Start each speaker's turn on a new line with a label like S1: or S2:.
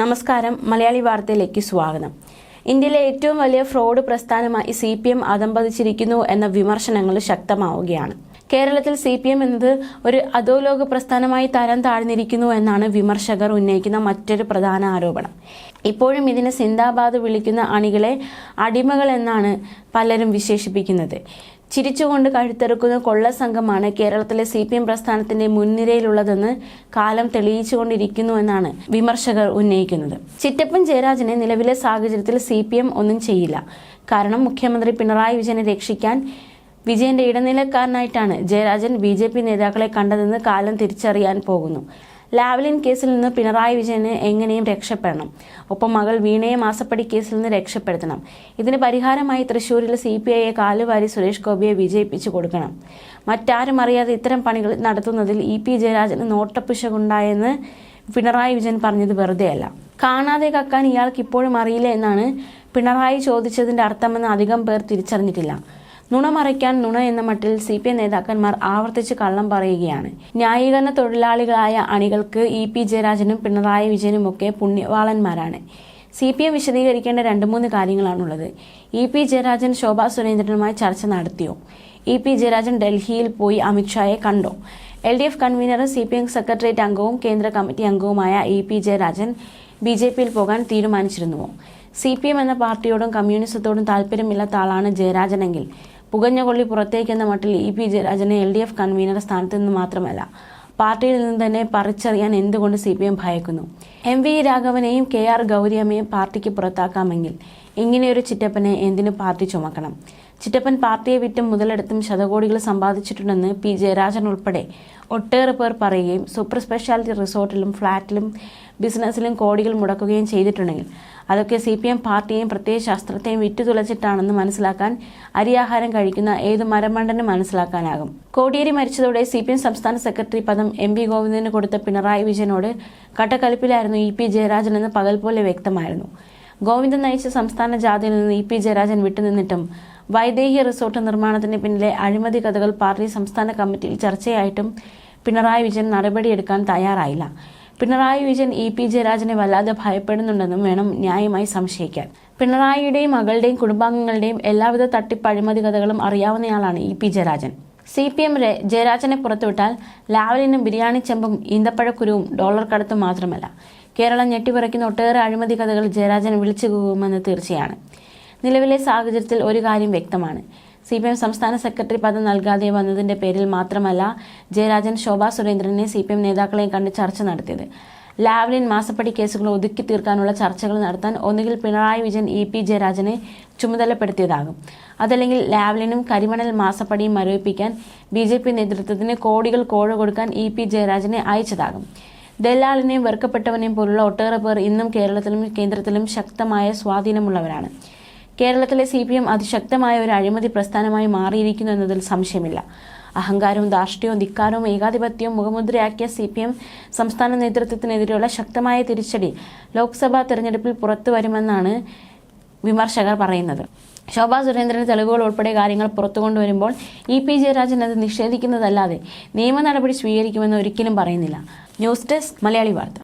S1: നമസ്കാരം മലയാളി വാർത്തയിലേക്ക് സ്വാഗതം. ഇന്ത്യയിലെ ഏറ്റവും വലിയ ഫ്രോഡ് പ്രസ്ഥാനമായി സി പി എം അതമ്പതിച്ചിരിക്കുന്നു എന്ന വിമർശനങ്ങൾ ശക്തമാവുകയാണ്. കേരളത്തിൽ സി പി എം എന്നത് ഒരു അധോലോക പ്രസ്ഥാനമായി തരം താഴ്ന്നിരിക്കുന്നു എന്നാണ് വിമർശകർ ഉന്നയിക്കുന്ന മറ്റൊരു പ്രധാന ആരോപണം. ഇപ്പോഴും ഇതിനെ സിന്ദാബാദ് വിളിക്കുന്ന അണികളെ അടിമകൾ എന്നാണ് പലരും വിശേഷിപ്പിക്കുന്നത്. ചിരിച്ചുകൊണ്ട് കഴുത്തെറുക്കുന്ന കൊള്ള സംഘമാണ് കേരളത്തിലെ സി പി എം പ്രസ്ഥാനത്തിന്റെ മുൻനിരയിലുള്ളതെന്ന് കാലം തെളിയിച്ചുകൊണ്ടിരിക്കുന്നുവെന്നാണ് വിമർശകർ ഉന്നയിക്കുന്നത്. ചിറ്റപ്പൻ ജയരാജനെ നിലവിലെ സാഹചര്യത്തിൽ സി ഒന്നും ചെയ്യില്ല. കാരണം മുഖ്യമന്ത്രി പിണറായി വിജയനെ രക്ഷിക്കാൻ വിജയന്റെ ഇടനിലക്കാരനായിട്ടാണ് ജയരാജൻ ബി ജെ പി നേതാക്കളെ കണ്ടതെന്ന് കാലം തിരിച്ചറിയാൻ പോകുന്നു. ലാവ്ലിൻ കേസിൽ നിന്ന് പിണറായി വിജയന് എങ്ങനെയും രക്ഷപ്പെടണം. ഒപ്പം മകൾ വീണയെ മാസപ്പടി കേസിൽ നിന്ന് രക്ഷപ്പെടുത്തണം. ഇതിന് പരിഹാരമായി തൃശൂരിൽ സി പി ഐയെ കാലുവാരി സുരേഷ് ഗോപിയെ വിജയിപ്പിച്ചു കൊടുക്കണം. മറ്റാരും അറിയാതെ ഇത്തരം പണികൾ നടത്തുന്നതിൽ ഇ പി ജയരാജന് നോട്ടപ്പിശകുണ്ടായെന്ന് പിണറായി വിജയൻ പറഞ്ഞത് വെറുതെയല്ല. കാണാതെ കക്കാൻ ഇയാൾക്ക് ഇപ്പോഴും അറിയില്ല എന്നാണ് പിണറായി ചോദിച്ചതിന്റെ അർത്ഥമെന്ന് അധികം പേർ തിരിച്ചറിഞ്ഞിട്ടില്ല. നുണ മറയ്ക്കാൻ നുണ എന്ന മട്ടിൽ സി പി എം നേതാക്കന്മാർ ആവർത്തിച്ച് കള്ളം പറയുകയാണ്. ന്യായീകരണ തൊഴിലാളികളായ അണികൾക്ക് ഇ പി ജയരാജനും പിണറായി വിജയനും ഒക്കെ പുണ്യവാളന്മാരാണ്. സി പി എം വിശദീകരിക്കേണ്ട രണ്ട് മൂന്ന് കാര്യങ്ങളാണുള്ളത്. ഇ പി ജയരാജൻ ശോഭാ സുരേന്ദ്രനുമായി ചർച്ച നടത്തിയോ? ഇ പി ജയരാജൻ ഡൽഹിയിൽ പോയി അമിത്ഷായെ കണ്ടോ? എൽ ഡി എഫ് കൺവീനറും സി പി എം സെക്രട്ടേറിയറ്റ് അംഗവും കേന്ദ്ര കമ്മിറ്റി അംഗവുമായ E P Jayarajan B J പിയിൽ പോകാൻ തീരുമാനിച്ചിരുന്നുവോ? സി പി എം എന്ന പാർട്ടിയോടും കമ്മ്യൂണിസത്തോടും താല്പര്യമില്ലാത്ത ആളാണ് ജയരാജനെങ്കിൽ പുകഞ്ഞ കൊള്ളി പുറത്തേക്കെന്ന മട്ടിൽ ഇ പി ജയരാജനെ എൽ ഡി എഫ് കൺവീനർ സ്ഥാനത്ത് നിന്ന് മാത്രമല്ല പാർട്ടിയിൽ നിന്ന് തന്നെ പറിച്ചറിയാൻ എന്തുകൊണ്ട് സി പി എം ഭയക്കുന്നു? എം വി രാഘവനെയും കെ ആർ ഗൗരിയമ്മയും പാർട്ടിക്ക് പുറത്താക്കാമെങ്കിൽ ഇങ്ങനെയൊരു ചിറ്റപ്പനെ എന്തിനു പാർട്ടി ചുമക്കണം? ചിറ്റപ്പൻ പാർട്ടിയെ വിറ്റും മുതലെടുത്തും ശതകോടികൾ സമ്പാദിച്ചിട്ടുണ്ടെന്ന് പി ജയരാജൻ ഉൾപ്പെടെ ഒട്ടേറെ പേർ പറയുകയും സൂപ്പർ സ്പെഷ്യാലിറ്റി റിസോർട്ടിലും ഫ്ളാറ്റിലും ബിസിനസ്സിലും കോടികൾ മുടക്കുകയും ചെയ്തിട്ടുണ്ടെങ്കിൽ അതൊക്കെ സി പി എം പാർട്ടിയെയും പ്രത്യേക ശാസ്ത്രത്തെയും വിറ്റുതുളച്ചിട്ടാണെന്ന് മനസ്സിലാക്കാൻ അരിയാഹാരം കഴിക്കുന്ന ഏത് മരമണ്ടനും മനസ്സിലാക്കാനാകും. കോടിയേരി മരിച്ചതോടെ സി പി എം സംസ്ഥാന സെക്രട്ടറി പദം എം വി ഗോവിന്ദന് കൊടുത്ത പിണറായി വിജയനോട് കട്ടക്കലിപ്പിലായിരുന്നു ഇ പി ജയരാജൻ എന്ന് പകൽ പോലെ വ്യക്തമായിരുന്നു. ഗോവിന്ദൻ നയിച്ച സംസ്ഥാന ജാഥയിൽ നിന്ന് ഇ പി ജയരാജൻ വിട്ടുനിന്നിട്ടും വൈദേഹി റിസോർട്ട് നിർമ്മാണത്തിന് പിന്നിലെ അഴിമതി കഥകൾ പാർട്ടി സംസ്ഥാന കമ്മിറ്റിയിൽ ചർച്ചയായിട്ടും പിണറായി വിജയൻ നടപടിയെടുക്കാൻ തയ്യാറായില്ല. പിണറായി വിജയൻ ഇ പി ജയരാജനെ വല്ലാതെ ഭയപ്പെടുന്നുണ്ടെന്നും വേണം ന്യായമായി സംശയിക്കാൻ. പിണറായിയുടെയും മകളുടെയും കുടുംബാംഗങ്ങളുടെയും എല്ലാവിധ തട്ടിപ്പ് അഴിമതി കഥകളും അറിയാവുന്നയാളാണ് E P Jayarajan. C P M ജയരാജനെ പുറത്തുവിട്ടാൽ ലാവലിനും ബിരിയാണി ചെമ്പും ഈന്തപ്പഴക്കുരുവും ഡോളർ കടത്തും മാത്രമല്ല. കേരളം ഞെട്ടിപ്പറയ്ക്കുന്ന ഒട്ടേറെ അഴിമതി കഥകൾ ജയരാജൻ വിളിച്ചു കൂകുമെന്ന് തീർച്ചയാണ്. നിലവിലെ സാഹചര്യത്തിൽ ഒരു കാര്യം വ്യക്തമാണ്. സി പി എം സംസ്ഥാന സെക്രട്ടറി പദം നൽകാതെ വന്നതിന്റെ പേരിൽ മാത്രമല്ല ജയരാജൻ ശോഭാ സുരേന്ദ്രനെ സി പി എം നേതാക്കളെയും കണ്ട് ചർച്ച നടത്തിയത്. ലാവ്ലിൻ മാസപ്പടി കേസുകൾ ഒതുക്കി തീർക്കാനുള്ള ചർച്ചകൾ നടത്താൻ ഒന്നുകിൽ പിണറായി വിജയൻ ഇ പി ജയരാജനെ ചുമതലപ്പെടുത്തിയതാകും. അതല്ലെങ്കിൽ ലാവ്ലിനും കരിമണൽ മാസപ്പടിയും മരവിപ്പിക്കാൻ ബി ജെ പി നേതൃത്വത്തിന് കോടികൾ കോഴ കൊടുക്കാൻ ഇ പി ജയരാജനെ അയച്ചതാകും. ദല്ലാളിനെയും വെറുക്കപ്പെട്ടവനെയും പോലുള്ള ഒട്ടേറെ പേർ ഇന്നും കേരളത്തിലും കേന്ദ്രത്തിലും ശക്തമായ സ്വാധീനമുള്ളവരാണ്. കേരളത്തിലെ സി പി എം അതിശക്തമായ ഒരു അഴിമതി പ്രസ്ഥാനമായി മാറിയിരിക്കുന്നു എന്നതിൽ സംശയമില്ല. അഹങ്കാരവും ധാർഷ്ട്യവും ധിക്കാരവും ഏകാധിപത്യവും മുഖമുദ്രയാക്കിയ സി പി എം സംസ്ഥാന നേതൃത്വത്തിനെതിരെയുള്ള ശക്തമായ തിരിച്ചടി ലോക്സഭാ തെരഞ്ഞെടുപ്പിൽ പുറത്തു വരുമെന്നാണ് വിമർശകർ പറയുന്നത്. ശോഭാ സുരേന്ദ്രന് തെളിവുകൾ ഉൾപ്പെടെ കാര്യങ്ങൾ പുറത്തു കൊണ്ടുവരുമ്പോൾ ഇ പി ജയരാജൻ അത് നിഷേധിക്കുന്നതല്ലാതെ നിയമ നടപടി സ്വീകരിക്കുമെന്ന് ഒരിക്കലും പറയുന്നില്ല. ന്യൂസ് ഡെസ്ക് മലയാളി വാർത്ത.